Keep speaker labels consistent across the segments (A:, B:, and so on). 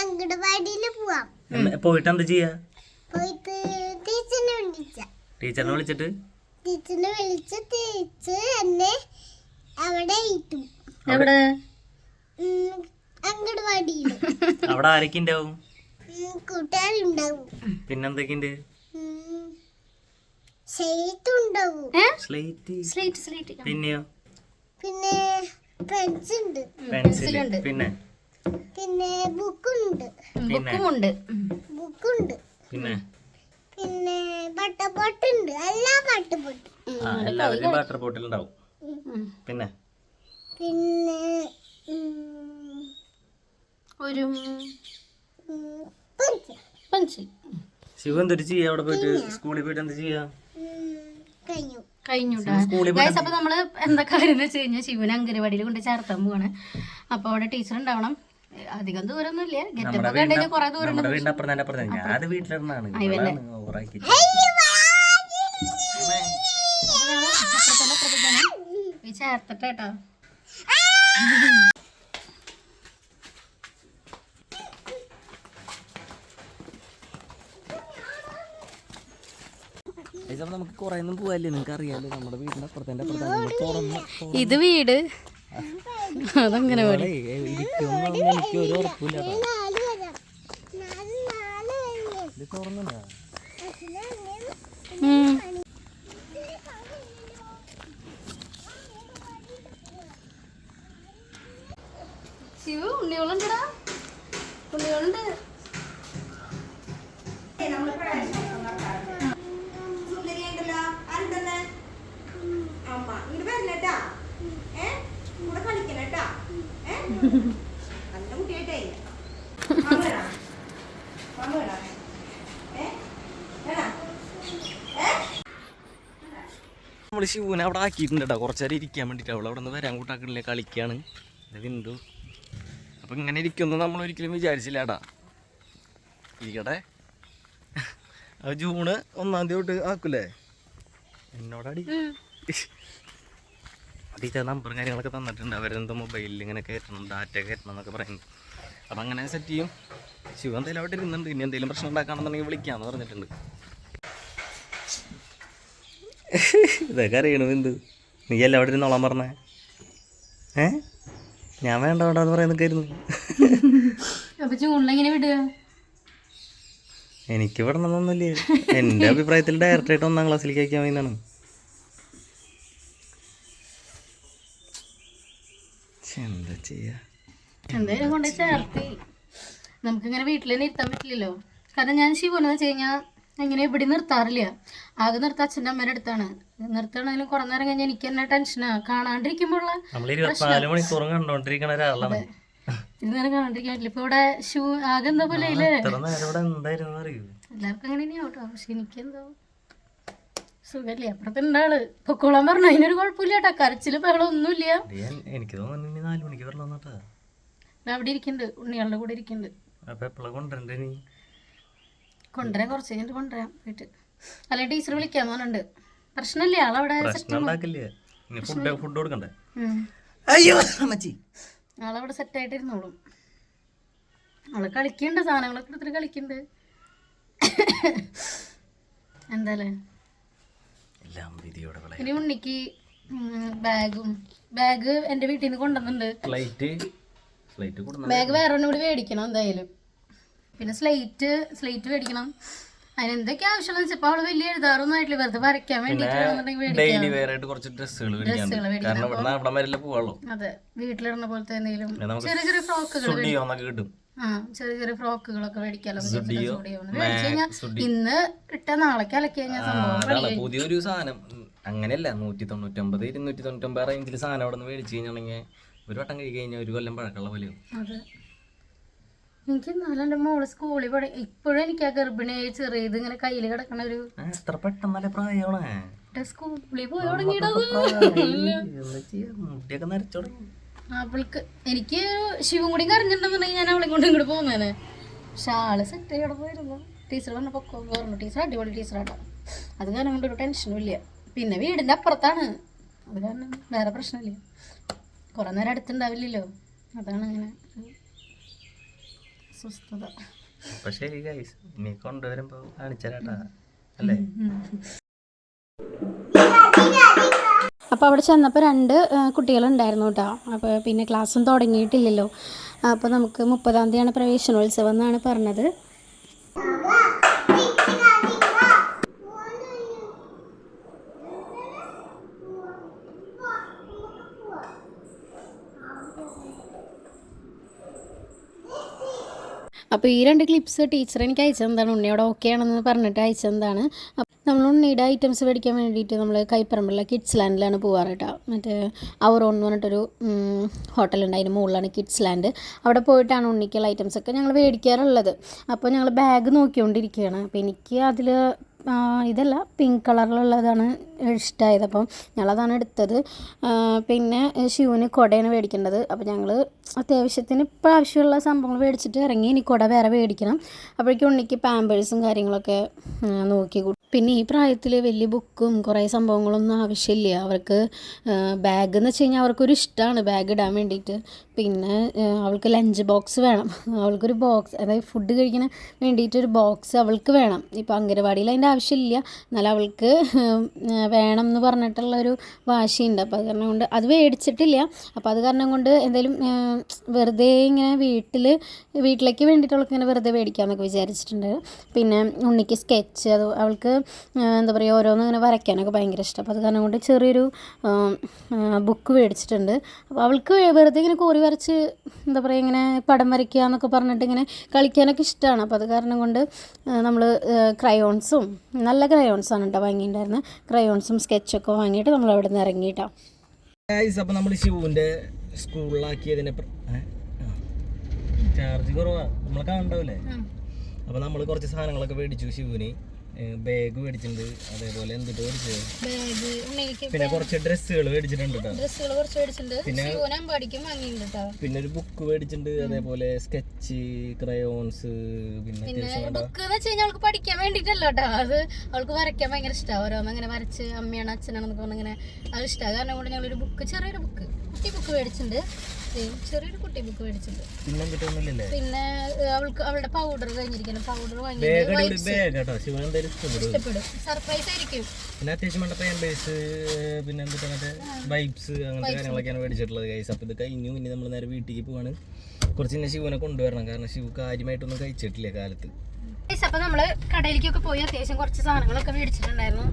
A: അങ്കണവാടിയിൽ പോവാം.
B: പോയിട്ട് എന്താ ചെയ്യാ?
A: പോയിട്ട് ടീച്ചറിനെ വിളിച്ച
B: ടീച്ചറിനെ വിളിച്ചിട്ട്?
A: ടീച്ചറിനെ വിളിച്ച് ടീച്ചർ എന്നെ അവിടെ ഇട്ടു.
C: എവിടെ
A: അങ്കണവാടിയിൽ
B: അവിടെ ആരൊക്കെ ഉണ്ടാവും
A: കൂട്ടുകാരുണ്ടാവും
B: പിന്നെന്തൊക്കെയുണ്ട്? Slate
C: slate. സ്ലേറ്റ്
B: പിന്നെയോ?
A: പിന്നെ പെൻസിൽ ഉണ്ട്
B: പെൻസിൽ പിന്നെ?
A: പിന്നെ ബുക്കുണ്ട്.
C: ബുക്കുമുണ്ട്.
A: ബുക്കുണ്ട്.
B: പിന്നെ?
A: പിന്നെ പട്ടപ്പൊട്ടുണ്ട് എല്ലാ പട്ടപ്പൊട്ടും
B: ആ എല്ലാവരും വാട്ടർ ബോട്ടിൽ ഉണ്ടാവും പിന്നെ?
A: പിന്നെ ഉം,
C: ഒരു
A: ഉം, പെൻസിൽ.
C: പെൻസിൽ.
B: ശിവ എന്തൊരു ചെയ്യാ അവിടെ പോയിട്ട്? സ്കൂളിൽ പോയിട്ട് എന്താ ചെയ്യാ?
A: ഉം, കഴിഞ്ഞു.
C: കഴിഞ്ഞുട്ടാ
B: സ്കൂളിൽ
C: ഗൈസ് അപ്പൊ നമ്മൾ എന്താ കാര്യം എന്ന് വെച്ച് കഴിഞ്ഞാൽ ശിവന് അങ്കനവാടിയിൽ കൊണ്ട് ചേർത്താൻ പോവാണ്. അപ്പൊ അവിടെ ടീച്ചർ ഉണ്ടാവണം. അധികം ദൂരമൊന്നും ഇല്ല ഗെറ്റപ്പ് കുറെ ദൂരം
B: ഞാൻ അത് വീട്ടിലിരുന്നാണ്.
C: ചേർത്തിട്ട് കേട്ടോ.
B: നമുക്ക് കുറെ ഒന്നും പോവല്ലേ നിങ്ങൾക്ക് അറിയാലോ നമ്മുടെ വീടിന്റെ അപ്പുറത്തെ
C: ഇത് വീട്. അതങ്ങനെ
B: എനിക്ക് ഒരു ഉറപ്പില്ല
A: നാല് വരാം നാല് നാല് വരെ
B: ഇത് തുറന്നുണ്ടോ
C: ശിവ ഉണ്ണിയോളുണ്ടടാ. ഉണ്ണിയോളുണ്ട്.
D: സുന്ദരിയായിട്ടല്ലോ ആരുണ്ടെന്ന് അമ്മ ഇങ്ങോട്ട് വരണട്ടാ ഏ കൂടെ കളിക്കണട്ടാ ഏ നല്ല കുട്ടിയായിട്ടേ?
B: നമ്മൾ ശിവനെ അവിടെ ആക്കിയിട്ടുണ്ട് കേട്ടോ കുറച്ച് നേരം ഇരിക്കാൻ വേണ്ടിയിട്ട് അവൾ അവിടെ നിന്ന് വരാൻ കൂട്ടാക്കണില്ലേ കളിക്കാണ്. ഇത് ബിന്ദു അപ്പം ഇങ്ങനെ ഇരിക്കുമെന്ന് നമ്മൾ ഒരിക്കലും വിചാരിച്ചില്ല ഏട്ടാ. ഇരിക്കട്ടെ. അത് ജൂണ് ഒന്നാം തീയതി തൊട്ട് ആക്കൂലേ? എന്നോടടി. ടീച്ചർ നമ്പറും കാര്യങ്ങളൊക്കെ തന്നിട്ടുണ്ട്. അവരെന്തോ മൊബൈലിൽ ഇങ്ങനെ കയറ്റണം ഡാറ്റ കയറ്റണം എന്നൊക്കെ പറയുന്നത് അപ്പം അങ്ങനെ സെറ്റ് ചെയ്യും. ശിവ എന്തായാലും അവിടെ ഇരുന്നുണ്ട്. ഇനി എന്തെങ്കിലും പ്രശ്നം ഉണ്ടാക്കാണെന്നുണ്ടെങ്കിൽ വിളിക്കാമെന്ന് പറഞ്ഞിട്ടുണ്ട്. ഇതൊക്കെ അറിയണു എന്ത്? നീ എല്ലാം അവിടെ ഇരുന്നോളാൻ പറഞ്ഞേ? ഏ? ഞാൻ വേണ്ട വേണ്ട എന്ന് പറയുന്നൊക്കെയായിരുന്നു എനിക്ക് ഇവിടെ നിന്നൊന്നുമില്ല. എന്റെ അഭിപ്രായത്തിൽ ഡയറക്റ്റായിട്ട് ഒന്നാം ക്ലാസ്സിലേക്ക് അയക്കാൻ വേണ്ടിയാണ് ചെയ്യാ.
C: എന്തായാലും കൊണ്ട് ചേർത്തി. നമുക്കിങ്ങനെ വീട്ടിൽ തന്നെ ഇരുത്താൻ പറ്റില്ലല്ലോ. കാരണം ഞാൻ ശിവനെന്ന് വെച്ച് കഴിഞ്ഞാൽ അങ്ങനെ ഇവിടെ നിർത്താറില്ല. ആകെ നിർത്താൻ അച്ഛന്റെ അമ്മേന്റെ അടുത്താണ്. നിർത്തണമെങ്കിലും കുറേ നേരം കഴിഞ്ഞാൽ എനിക്ക് തന്നെ ടെൻഷനാ കാണാണ്ടിരിക്കുമ്പോഴുള്ള കാണാണ്ടിരിക്കാൻ പറ്റില്ല ഇപ്പൊ ഇവിടെ ഷൂ ആകെ എന്താ പോലെ എല്ലാവർക്കും അങ്ങനെ പക്ഷെ എനിക്കെന്തോ സുഖല്ലേ? അപ്പുറത്തെ ഉണ്ടാൾ പൊക്കോളാൻ പറഞ്ഞു അതിനൊരു കുഴപ്പമില്ല കേട്ടാ കരച്ചിൽ ബഹളം ഒന്നുമില്ല.
B: എനിക്ക് തോന്നുന്നു നാല് മണിക്ക് വരണം
C: അവിടെ ഇരിക്കുന്നുണ്ട്. ഉണ്ണികളുടെ കൂടെ ഇരിക്കുന്നുണ്ട്.
B: അപ്പൊ എപ്പോഴാ കൊണ്ടുവരണ്ടേ നീ?
C: കൊണ്ടുവരാൻ കുറച്ച് കഴിഞ്ഞിട്ട് കൊണ്ടുവരാം വീട്ടിൽ. അല്ലെ ടീച്ചർ വിളിക്കാൻ പറഞ്ഞിട്ടുണ്ട് പ്രശ്നമില്ല? ആളവിടെ
B: ഫുഡ് ഫുഡ് കൊടുക്കണ്ടേ. അയ്യോ അമ്മച്ചി.
C: ആളവിടെ സെറ്റായിട്ട് ഇരുന്നോളും ആൾ കളിക്കണ്ട സാധനങ്ങളൊക്കെ എടുത്തിട്ട് കളിക്കണ്ട്. എന്തായാലേ.
B: എല്ലാം വിധിയോടെ
C: ഇനി ഉണ്ണിക്ക് ബാഗും ബാഗ് എന്റെ വീട്ടിൽ നിന്ന് കൊണ്ടുവന്നുണ്ട്
B: ഫ്ലൈറ്റ് കൊടുന്ന
C: ബാഗ് വേറെ ഒന്നും കൂടി മേടിക്കണം എന്തായാലും. പിന്നെ സ്ലൈറ്റ് സ്ലൈറ്റ് മേടിക്കണം. അതിന് എന്തൊക്കെ ആവശ്യമുള്ള വെച്ചപ്പോൾ അവൾ വലിയ എഴുതാറൊന്നും ആയിട്ടില്ല. വെറുതെ വരയ്ക്കാൻ
B: പോവാളൂ
C: അതെ വീട്ടിലിടുന്ന പോലത്തെ എന്തെങ്കിലും ചെറിയ ചെറിയ ഫ്രോക്കുകൾ
B: കിട്ടും.
C: ചെറിയ ചെറിയ ഫ്രോക്കുകളൊക്കെ മേടിക്കാലോ. ഇന്ന് ഇട്ട നാളേക്ക് അലക്കി കഴിഞ്ഞാൽ
B: പുതിയൊരു സാധനം. അങ്ങനെയല്ല നൂറ്റി തൊണ്ണൂറ്റൊമ്പത് ഇരുന്നൂറ്റി തൊണ്ണൂറ്റൊമ്പത് റേഞ്ചിൽ സാധനം അവിടെ നിന്ന് മേടിച്ചു കഴിഞ്ഞാണെങ്കിൽ ഒരു വട്ടം കഴി കഴിഞ്ഞാൽ ഒരു കൊല്ലം പഴക്കമുള്ള
C: പോലെ എനിക്ക് എന്നാലും എന്റെ മോൾ സ്കൂളിൽ പഠി ഇപ്പോഴും എനിക്ക് ആ ഗർഭിണിയായി ചെറിയത് ഇങ്ങനെ കയ്യിൽ കിടക്കണ ഒരു
B: എത്ര പെട്ടെന്നല്ലേ പ്രായമാണ്
C: സ്കൂളിൽ പോയി തുടങ്ങിയിടത്
B: മുട്ടിയൊക്കെ നരച്ചു തുടങ്ങി
C: അവൾക്ക് എനിക്ക് ശിവൻ കൂടി കരഞ്ഞിട്ടുണ്ടെന്നുണ്ടെങ്കിൽ ഞാൻ അവളെ കൊണ്ട് ഇങ്ങോട്ട് പോകുന്നേ പക്ഷെ ആൾ സെറ്റ് അവിടെ പോയിരുന്നു ടീച്ചർ പറഞ്ഞപ്പോൾ പറഞ്ഞു ടീച്ചർ അടിപൊളി ടീച്ചറാട്ടോ അത് കാരണം കൊണ്ട് ഒരു ടെൻഷനും ഇല്ല. പിന്നെ വീടിന്റെ അപ്പുറത്താണ്. അത് കാരണം വേറെ പ്രശ്നമില്ല. കുറേ നേരം അടുത്തുണ്ടാവില്ലല്ലോ. അതാണ് അങ്ങനെ
B: സ്വസ്ഥത പക്ഷേ നീ കൊണ്ടുവരുമ്പോ കാണിച്ചാലാട്ടാ അല്ലേ?
C: അപ്പോൾ അവിടെ ചെന്നപ്പോൾ രണ്ട് കുട്ടികളുണ്ടായിരുന്നു കേട്ടോ അപ്പോൾ പിന്നെ ക്ലാസ്സും തുടങ്ങിയിട്ടില്ലല്ലോ. അപ്പോൾ നമുക്ക് മുപ്പതാം തീയതിയാണ് പ്രവേശനോത്സവം എന്നാണ് പറഞ്ഞത്. അപ്പോൾ ഈ രണ്ട് ക്ലിപ്സ് ടീച്ചർ എനിക്ക് അയച്ചെന്താണ് ഉണ്ണിയോടെ ഓക്കെ ആണെന്ന് പറഞ്ഞിട്ട് അയച്ചെന്താണ് ഉണ്ണിയുടെ ഐറ്റംസ് മേടിക്കാൻ വേണ്ടിയിട്ട് നമ്മൾ കൈപ്പറമ്പുള്ള കിഡ്സ് ലാൻഡിലാണ് പോവാറ് കേട്ടോ മറ്റേ അവറോൺ എന്ന് പറഞ്ഞിട്ടൊരു ഹോട്ടലുണ്ട് അതിന് മുകളിലാണ് കിഡ്സ് ലാൻഡ് അവിടെ പോയിട്ടാണ് ഉണ്ണിക്കുള്ള ഐറ്റംസ് ഒക്കെ ഞങ്ങൾ മേടിക്കാറുള്ളത്. അപ്പോൾ ഞങ്ങൾ ബാഗ് നോക്കിക്കൊണ്ടിരിക്കുകയാണ് അപ്പോൾ എനിക്ക് അതിൽ ഇതല്ല പിങ്ക് കളറിലുള്ളതാണ് ഇഷ്ടമായത് അപ്പം ഞങ്ങളതാണ് എടുത്തത്. പിന്നെ ഷൂവിന് കുടയാണ് മേടിക്കേണ്ടത്. അപ്പോൾ ഞങ്ങൾ അത്യാവശ്യത്തിന് ഇപ്പോൾ ആവശ്യമുള്ള സംഭവങ്ങൾ മേടിച്ചിട്ട് ഇറങ്ങി ഇനി കുട വേറെ മേടിക്കണം. അപ്പോഴേക്കും ഉണ്ണിക്ക് പാമ്പേഴ്സും കാര്യങ്ങളൊക്കെ നോക്കി പിന്നെ ഈ പ്രായത്തിൽ വലിയ ബുക്കും കുറേ സംഭവങ്ങളൊന്നും ആവശ്യമില്ല. അവർക്ക് ബാഗ് എന്ന് വെച്ച് കഴിഞ്ഞാൽ അവർക്കൊരു ഇഷ്ടമാണ് ബാഗ് ഇടാൻ വേണ്ടിയിട്ട് പിന്നെ അവൾക്ക് ലഞ്ച് ബോക്സ് വേണം. അവൾക്കൊരു ബോക്സ് അതായത് ഫുഡ് കഴിക്കാൻ വേണ്ടിയിട്ടൊരു ബോക്സ് അവൾക്ക് വേണം. ഇപ്പോൾ അംഗനവാടിയിൽ അതിന്റെ ആവശ്യമില്ല. എന്നാലും അവൾക്ക് വേണം എന്ന് പറഞ്ഞിട്ടുള്ളൊരു വാശിയുണ്ട്. അപ്പോൾ അത് കാരണം കൊണ്ട് അത് മേടിച്ചിട്ടില്ല. അപ്പോൾ അത് കാരണം കൊണ്ട് എന്തെങ്കിലും വെറുതെ ഇങ്ങനെ വീട്ടിൽ വീട്ടിലേക്ക് വേണ്ടിയിട്ടുള്ള ഇങ്ങനെ വെറുതെ മേടിക്കാമെന്നൊക്കെ വിചാരിച്ചിട്ടുണ്ട്. പിന്നെ ഉണ്ണിക്ക് സ്കെച്ച് അത് അവൾക്ക് എന്താ പറയുക ഓരോന്നും ഇങ്ങനെ വരയ്ക്കാനൊക്കെ ഭയങ്കര ഇഷ്ടം. അപ്പോൾ അത് കാരണം കൊണ്ട് ചെറിയൊരു ബുക്ക് മേടിച്ചിട്ടുണ്ട്. അപ്പോൾ അവൾക്ക് വെറുതെ ഇങ്ങനെ കോറി വരച്ച് എന്താ പറയുക ഇങ്ങനെ പടം വരയ്ക്കുക എന്നൊക്കെ പറഞ്ഞിട്ട് ഇങ്ങനെ കളിക്കാനൊക്കെ ഇഷ്ടമാണ് അപ്പോൾ അത് കാരണം കൊണ്ട് നമ്മൾ ക്രയോൺസും നല്ല ക്രയോൺസാണ് കേട്ടോ വാങ്ങിയിട്ടുണ്ടായിരുന്നത് ക്രയോൺസും സ്കെച്ചൊക്കെ വാങ്ങിയിട്ട് നമ്മൾ അവിടെ നിന്ന് ഇറങ്ങിയിട്ടാണ്
B: ഗൈസ് അപ്പൊ നമ്മൾ സ്കൂളിലാക്കിയതിനെ ചാർജ് കുറവാണ് നമ്മളെ കാണണ്ടാവില്ലേ അപ്പോൾ നമ്മൾ കുറച്ച് സാധനങ്ങളൊക്കെ മേടിച്ചു ശിവുവിന്. ബാഗ് മേടിച്ചിട്ടുണ്ട്. അതേപോലെ എന്തിട്ട് മേടിച്ചത്? പിന്നെ കുറച്ച് ഡ്രസ്സുകൾ മേടിച്ചിട്ടുണ്ട് പിന്നെ- പിന്നെ ഒരു ബുക്ക് മേടിച്ചിട്ടുണ്ട്. അതേപോലെ സ്കെച്ച് ക്രയോൺസ് പിന്നെ
C: ബുക്ക് എന്ന് വെച്ചാൽ അവൾക്ക് പഠിക്കാൻ വേണ്ടിട്ടല്ലോ കേട്ടോ അത് അവൾക്ക് വരയ്ക്കാൻ ഭയങ്കര ഇഷ്ടമാണ് ഓരോന്ന് അങ്ങനെ വരച്ച് അമ്മയാണ് അച്ഛനാണെന്നൊക്കെ പറഞ്ഞ് ഇങ്ങനെ അത് ഇഷ്ടമാണ് കാരണം കൊണ്ട് ഞങ്ങളൊരു ബുക്ക് ചെറിയൊരു ബുക്ക് കുട്ടി ബുക്ക് മേടിച്ചിട്ടുണ്ട്. ചെറിയൊരു കുട്ടി ബുക്ക് മേടിച്ചിട്ടുണ്ട്.
B: പിന്നെ
C: പിന്നെ അവൾക്ക് അവളുടെ പൗഡർ കഴിഞ്ഞിരിക്കണം പൗഡർ
B: ഇഷ്ടപ്പെടും.
C: സർപ്രൈസ് ആയിരിക്കും.
B: പിന്നെ അത്യാവശ്യം വേണ്ട പിന്നെ മറ്റേ വൈബ്സ് അങ്ങനത്തെ കാര്യങ്ങളൊക്കെയാണ് മേടിച്ചിട്ടുള്ളത് കൈസ് അപ്പോൾ ഇത് കഴിഞ്ഞു. ഇനി നമ്മൾ നേരെ വീട്ടിലേക്ക് പോവാണ്. കുറച്ച് ഇന്നെ ശിവനെ കൊണ്ടുവരണം. കാരണം ശിവ കാര്യമായിട്ടൊന്നും കഴിച്ചിട്ടില്ല കാലത്ത്.
C: അപ്പൊ നമ്മൾ കടയിലേക്കൊക്കെ പോയി അത്യാവശ്യം കുറച്ച് സാധനങ്ങളൊക്കെ മേടിച്ചിട്ടുണ്ടായിരുന്നു.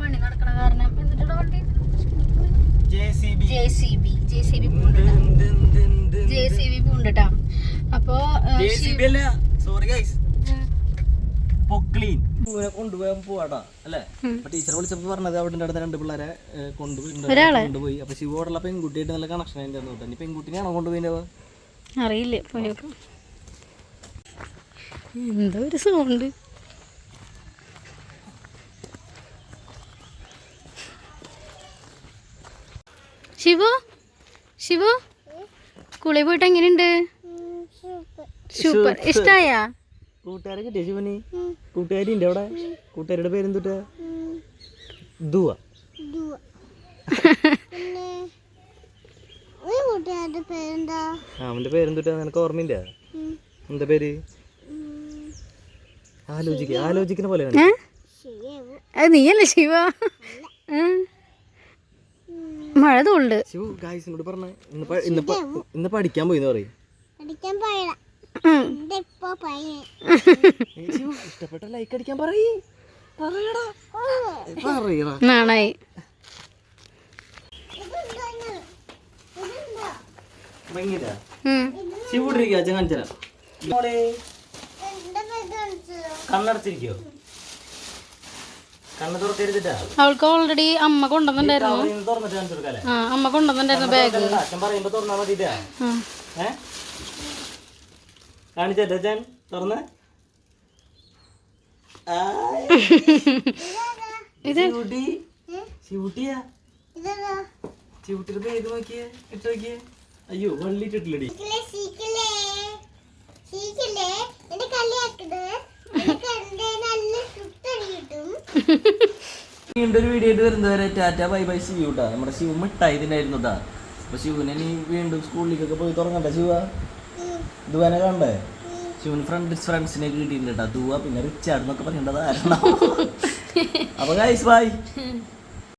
C: പണി നടക്കണ കാരണം. വണ്ടി?
B: J C B
C: J C B J C B പൂണ്ട് ജെ സി ബി പൂണ്ട് കേട്ടോ അപ്പോ
B: പോവാടാ അല്ലേ? ടീച്ചർ വിളിച്ചപ്പോ പറഞ്ഞത് അവിടെ അടുത്ത രണ്ട് പിള്ളേരെ കൊണ്ടുപോയി
C: ഒരാളെ?
B: കൊണ്ടുപോയി. അപ്പൊ ശിവോടുള്ള പെൺകുട്ടിയായിട്ട് നല്ല കണക്ഷൻ അതിന്റെ കേട്ടോ ഇനി പെൺകുട്ടിനെയാണോ കൊണ്ടുപോയിന്റെ
C: അറിയില്ല എന്തോ ഒരു സൗണ്ട് ശിവു? ശിവു? സ്കൂളിൽ പോയിട്ട് എങ്ങനെയുണ്ട്? സൂപ്പർ. ഇഷ്ടായ?
B: കൂട്ടുകാരെ കിട്ടിയ ശിവന്? കൂട്ടുകാരി ഉണ്ട് അവിടെ? കൂട്ടുകാരുടെ പേരെന്തുട്ടാ? ദുവ. അവന്റെ പേരെന്തുട്ടാ? നിനക്ക് ഓർമ്മയില്ല? എന്താ പേര്? ആലോചിക്ക. ആലോചിക്കുന്ന പോലെ
C: നീയല്ലേ ശിവ. മഴ തോണ്ട്
B: ഇന്ന് പഠിക്കാൻ പോയി പറയും. ഇഷ്ടപ്പെട്ട ലൈക്ക് അടിക്കാൻ
C: നാണായി.
B: ഭയങ്കര
C: ഉം.
B: ശിവുടിരിക്കുക അച്ഛൻ കാണിച്ചരാ മോളെ
A: എന്റെ പേര് കാണിച്ചതോ
B: കണ്ണടച്ചിരിക്കോ കണ്ണ് തുറക്കരുതിട്ടാ
C: അവൾക്ക് ഓൾറെഡി അമ്മ കൊണ്ടുവന്നിട്ടുണ്ടായിരുന്നു.
B: കാണിച്ചു
C: ആ അമ്മ കൊണ്ടുവന്നിട്ടുണ്ടായിരുന്നു ബാഗ്
B: പറയുമ്പോ തുറന്നാ
A: ഇതാ?
B: ശിവുട്ടിയുടെ പേര് നോക്കിയേ? ഇട്ട് നോക്കിയേ? അയ്യോ വള്ളി ഇട്ടിട്ടില്ലടി.
A: സീക്കിലേ സീക്കിലേ എന്റെ കളിയാക്കത് എനിക്ക് എന്റെ നല്ല
B: വീണ്ടും ഒരു വീഡിയോ ആയിട്ട് വരുന്നവരെ ടാറ്റ ബൈ ബൈ ശിവ കേട്ടാ നമ്മുടെ ശിവ മിഠായി ഇതിനായിരുന്നു കേട്ടാ അപ്പൊ ശിവനെ നീ വീണ്ടും സ്കൂളിലേക്കൊക്കെ പോയി തുടങ്ങണ്ട ശിവ? ദുവാനെ കണ്ടേ? ശിവൻ ഫ്രണ്ട് ഫ്രണ്ട്സിനെ കിട്ടിയിട്ടുണ്ട് കേട്ടോ ദുവ പിന്നെ റിച്ചാർഡ് എന്നൊക്കെ പറയേണ്ടത് ആരാണോ അപ്പൊ ഗൈസ് ബൈ